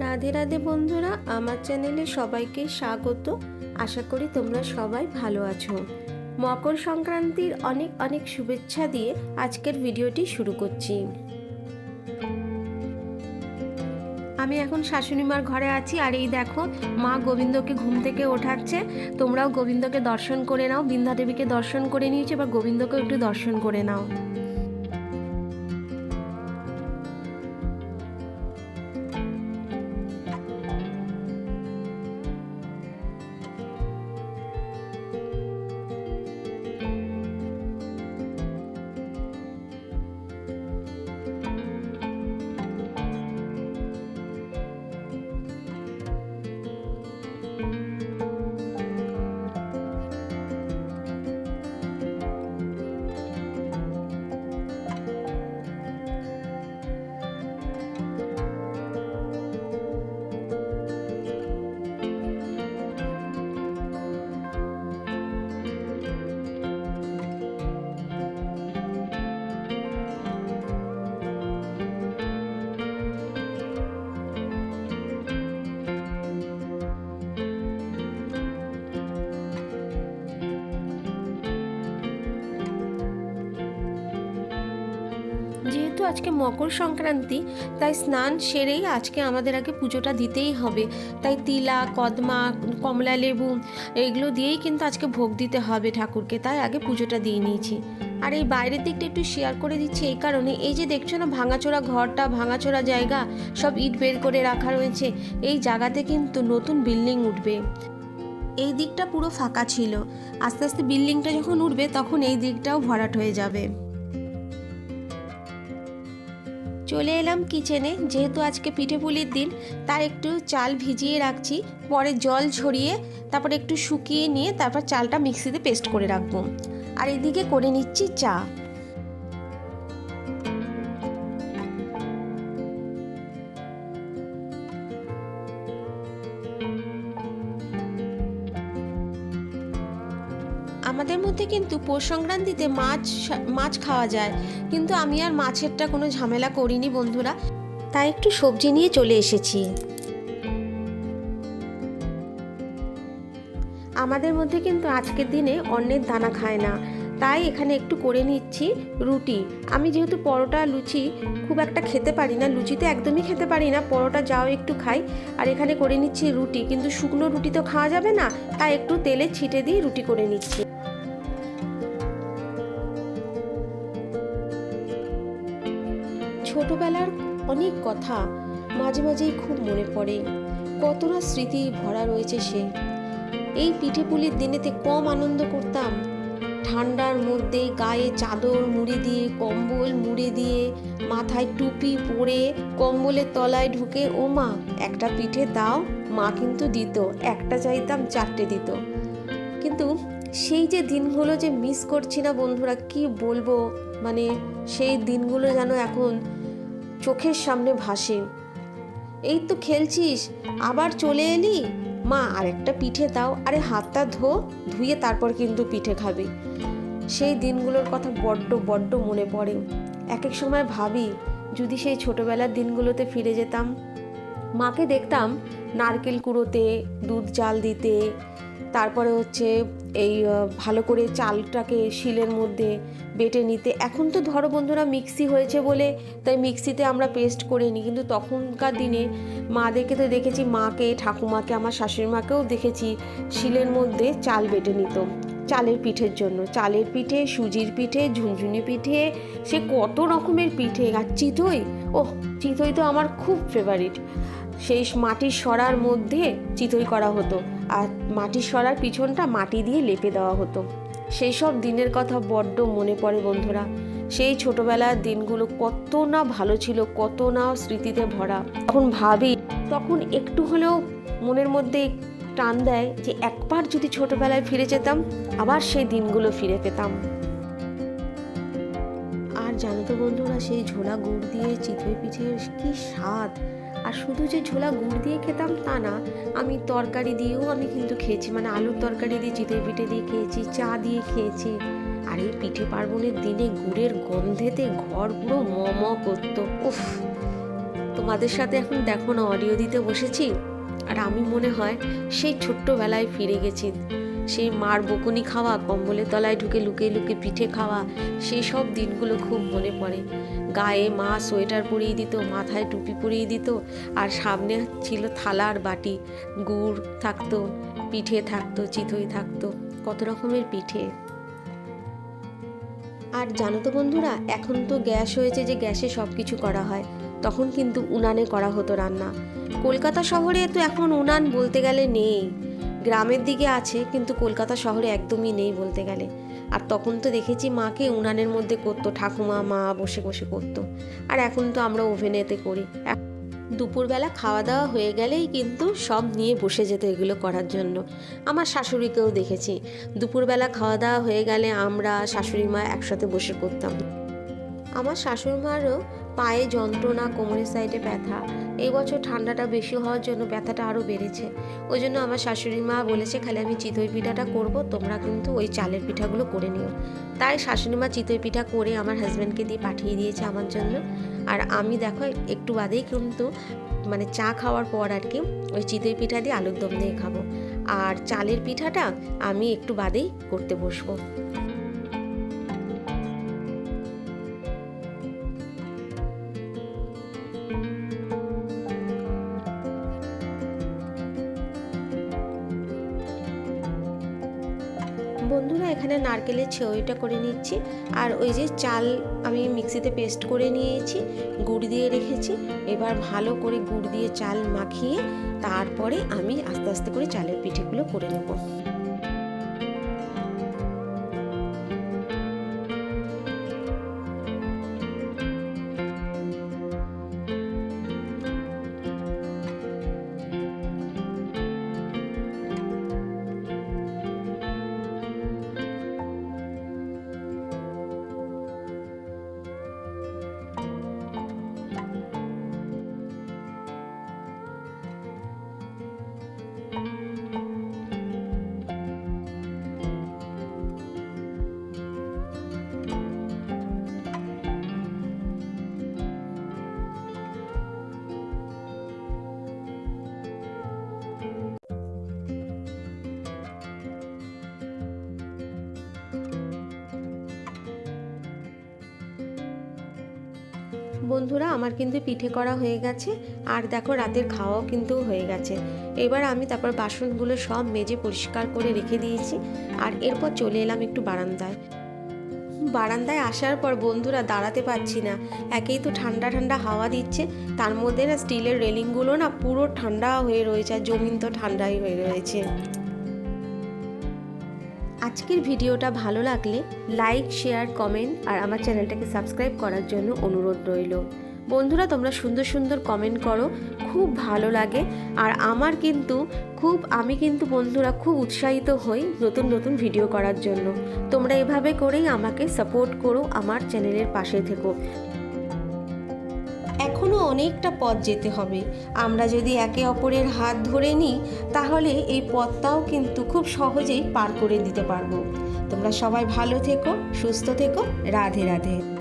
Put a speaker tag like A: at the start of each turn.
A: রাধে রাধে বন্ধুরা, আমার চ্যানেলে সবাইকে স্বাগত। আশা করি তোমরা সবাই ভালো আছো। মকর সংক্রান্তির অনেক অনেক শুভেচ্ছা দিয়ে আজকের ভিডিওটি শুরু করছি। আমি এখন শাশুড়ি মার ঘরে আছি আর এই দেখো, মা গোবিন্দকে ঘুম থেকে ওঠাচ্ছে। তোমরাও গোবিন্দকে দর্শন করে নাও বৃন্দা দেবীকে দর্শন করে নিয়েছে, এবার গোবিন্দকেও একটু দর্শন করে নাও। যেহেতু আজকে মকর সংক্রান্তি, তাই স্নান সেরেই আজকে আমাদের আগে পুজোটা দিতেই হবে। তাই তিলা, কদমা, কমলা লেবু, এগুলো দিয়েই কিন্তু আজকে ভোগ দিতে হবে ঠাকুরকে। তাই আগে পুজোটা দিয়ে নিয়েছি। আর এই বাইরের দিকটা একটু শেয়ার করে দিচ্ছি এই কারণে। এই যে দেখছ না, ভাঙাচোরা ঘরটা, ভাঙাচোরা জায়গা, সব ইট বের করে রাখা রয়েছে। এই জায়গাতে কিন্তু নতুন বিল্ডিং উঠবে। এই দিকটা পুরো ফাঁকা ছিল। আস্তে আস্তে বিল্ডিংটা যখন উঠবে, তখন এই দিকটাও ভরাট হয়ে যাবে। চলে এলাম কিচেনে যেহেতু আজকে পিঠে পুলির দিন তার একটু চাল ভিজিয়ে রাখছি, পরে জল ঝরিয়ে, তারপর একটু শুকিয়ে নিয়ে তারপর চালটা মিক্সিতে পেস্ট করে রাখব। আর এদিকে করে নিচ্ছি চা। আমাদের মধ্যে কিন্তু পৌষ সংক্রান্তিতে মাছ মাছ খাওয়া যায়। কিন্তু আমি আর মাছেরটা কোনো ঝামেলা করিনি বন্ধুরা। তাই একটু সবজি নিয়ে চলে এসেছি। আমাদের মধ্যে কিন্তু আজকের দিনে অন্যের দানা খায় না। তাই এখানে একটু করে নিচ্ছি রুটি। আমি যেহেতু পরোটা, লুচি খুব একটা খেতে পারি না, লুচিতে একদমই খেতে পারি না, পরোটা যাও একটু খাই। আর এখানে করে নিচ্ছি রুটি। কিন্তু শুকনো রুটি তো খাওয়া যাবে না, তাই একটু তেলে ছিটে দিয়ে রুটি করে নিচ্ছি। কথা মাঝে মাঝেই খুব মনে পড়ে। কত না স্মৃতি ভরা রয়েছে সে। এই পিঠে পুলির দিনেতে কম আনন্দ করতাম। ঠান্ডার মধ্যে গায়ে চাদর মুড়ি দিয়ে, কম্বল মুড়ে দিয়ে, মাথায় টুপি পরে, কম্বলের তলায় ঢুকে, ও মা, একটা পিঠে দাও। মা কিন্তু দিত, একটা চাইতাম, চারটে দিত। কিন্তু সেই যে দিনগুলো যে মিস করছি না বন্ধুরা, কি বলব? মানে সেই দিনগুলো যেন এখন চোখের সামনে ভাসে। এই তো খেলছিস, আবার চলে এলি? মা, আরেকটা পিঠে দাও। আরে, হাতটা ধো, ধুয়ে তারপর কিন্তু পিঠে খাবি। সেই দিনগুলোর কথা বড্ড বড্ড মনে পড়ে। এক এক সময় ভাবি, যদি সেই ছোটোবেলার দিনগুলোতে ফিরে যেতাম। মাকে দেখতাম, নারকেল কুড়োতে, দুধ চাল দিতে তারপরে হচ্ছে এই ভালো করে চালটাকে শিলের মধ্যে বেটে নিতে। এখন তো ধরো বন্ধুরা মিক্সি হয়েছে বলে, তাই মিক্সিতে আমরা পেস্ট করে নিই। কিন্তু তখনকার দিনে মাদেরকে তো দেখেছি, মাকে, ঠাকুমাকে, আমার শাশুড়ি মাকেও দেখেছি শিলের মধ্যে চাল বেটে নিত। চালের পিঠের জন্য। চালের পিঠে, সুজির পিঠে, ঝুনঝুনি পিঠে, সে কত রকমের পিঠে। আর চিতই, ওহ, চিতই তো আমার খুব ফেভারিট সেই মাটির সরার মধ্যে চিতই করা হতো। আর মাটির সরার পিছনটা মাটি দিয়ে লেপে দেওয়া হতো। সেই সব দিনের কথা বড্ড মনে পড়ে বন্ধুরা। সেই ছোটবেলার দিনগুলো কত না ভালো ছিল, কত না স্মৃতিতে ভরা। তখন ভাবি, তখন একটু হলেও মনের মধ্যে টান দেয় যে একবার যদি ছোটবেলায় ফিরে যেতাম, আবার সেই দিনগুলো ফিরে পেতাম। আর জানো তো বন্ধুরা, সেই ঝোলা গুড় দিয়ে চিতই পিঠের কি স্বাদ আর শুধু যে ঝোলা গুড় দিয়ে খেতাম তা না, আমি তরকারি দিয়েও আমি কিন্তু খেয়েছি মানে আলুর তরকারি দিয়ে চিতই পিঠে দিয়ে খেয়েছি, চা দিয়ে খেয়েছি। আর এই পিঠে পার্বণের দিনে গুড়ের গন্ধেতে ঘর পুরো ম ম করতো। উফ, তোমাদের সাথে এখন দেখো না অডিও দিতে বসেছি। আর আমি মনে হয় সেই ছোট্টবেলায় ফিরে গেছি। সেই মার বকুনি খাওয়া, কম্বলের তলায় ঢুকে লুকিয়ে লুকিয়ে পিঠে খাওয়া, সেই সব দিনগুলো খুব মনে পড়ে। গায়ে মা সোয়েটার পরিয়ে দিত, মাথায় টুপি পরিয়ে দিত, আর সামনে ছিল থালা আর বাটি। গুড় থাকতো, পিঠে থাকতো, চিতই থাকতো, কত রকমের পিঠে। আর জানো তো বন্ধুরা, এখন তো গ্যাস হয়েছে যে গ্যাসে সব কিছু করা হয়। তখন কিন্তু উনানে করা হতো রান্না। কলকাতা শহরে তো এখন উনান বলতে গেলে নেই। গ্রামের দিকে আছে, কিন্তু কলকাতা শহরে একদমই নেই বলতে গেলে। আর তখন তো দেখেছি মাকে উনানের মধ্যে করতো, ঠাকুমা, মা বসে বসে করতো। আর এখন তো আমরা ওভেনেতে করি। দুপুরবেলা খাওয়া দাওয়া হয়ে গেলেই কিন্তু সব নিয়ে বসে যেত এগুলো করার জন্য। আমার শাশুড়িকেও দেখেছি। দুপুরবেলা খাওয়া দাওয়া হয়ে গেলে আমরা শাশুড়ি মা একসাথে বসে করতাম। আমার শাশুড়ি মারও পায়ে যন্ত্রণা, কোমরের সাইডে ব্যথা। এই বছর ঠান্ডাটা বেশি হওয়ার জন্য ব্যথাটা আরও বেড়েছে। ওই জন্য আমার শাশুড়ি মা বলেছে, খালি আমি চিতই পিঠাটা করব, তোমরা কিন্তু ওই চালের পিঠাগুলো করে নিও। তাই শাশুড়ি মা চিতই পিঠা করে আমার হাজব্যান্ডকে দিয়ে পাঠিয়ে দিয়েছে আমার জন্য। আর আমি দেখো, একটু বাদেই কিন্তু মানে চা খাওয়ার পর আর কি ওই চিতই পিঠা দিয়ে আলুর দম দিয়ে খাব। আর চালের পিঠাটা আমি একটু বাদেই করতে বসবো। বন্ধুরা, এখানে নারকেলের ছেউইটা করে নিচ্ছি। আর ওই যে চাল আমি মিক্সিতে পেস্ট করে নিয়েছি, গুড় দিয়ে রেখেছি। এবার ভালো করে গুড় দিয়ে চাল মাখিয়ে তারপরে আমি আস্তে আস্তে করে চালের পিঠেগুলো করে নেব। বন্ধুরা, আমার কিন্তু পিঠে করা হয়ে গেছে। আর দেখো, রাতের খাওয়াও কিন্তু হয়ে গেছে। এবার আমি তারপর বাসনগুলো সব মেজে পরিষ্কার করে রেখে দিয়েছি। আর এরপর চলে এলাম একটু বারান্দায়। বারান্দায় আসার পর বন্ধুরা, দাঁড়াতে পারছি না। একেই তো ঠান্ডা ঠান্ডা হাওয়া দিচ্ছে। তার মধ্যে না, স্টিলের রেলিংগুলো না পুরো ঠান্ডা হয়ে রয়েছে, আর জমিন তো ঠান্ডাই হয়ে রয়েছে। আজকের ভিডিওটা ভালো লাগলে লাইক, শেয়ার, কমেন্ট আর আমার চ্যানেলটাকে সাবস্ক্রাইব করার জন্য অনুরোধ রইল। বন্ধুরা, তোমরা সুন্দর সুন্দর কমেন্ট করো, খুব ভালো লাগে। আর আমার কিন্তু, খুব, আমি কিন্তু বন্ধুরা খুব উৎসাহিত হই নতুন নতুন ভিডিও করার জন্য। তোমরা এভাবে করেই আমাকে সাপোর্ট করো আমার চ্যানেলের পাশে থেকো। এখনও অনেকটা পথ যেতে হবে। আমরা যদি একে অপরের হাত ধরে নিই, তাহলে এই পথটাও কিন্তু খুব সহজেই পার করে দিতে পারব। তোমরা সবাই ভালো থেকো, সুস্থ থেকো, রাধে রাধে।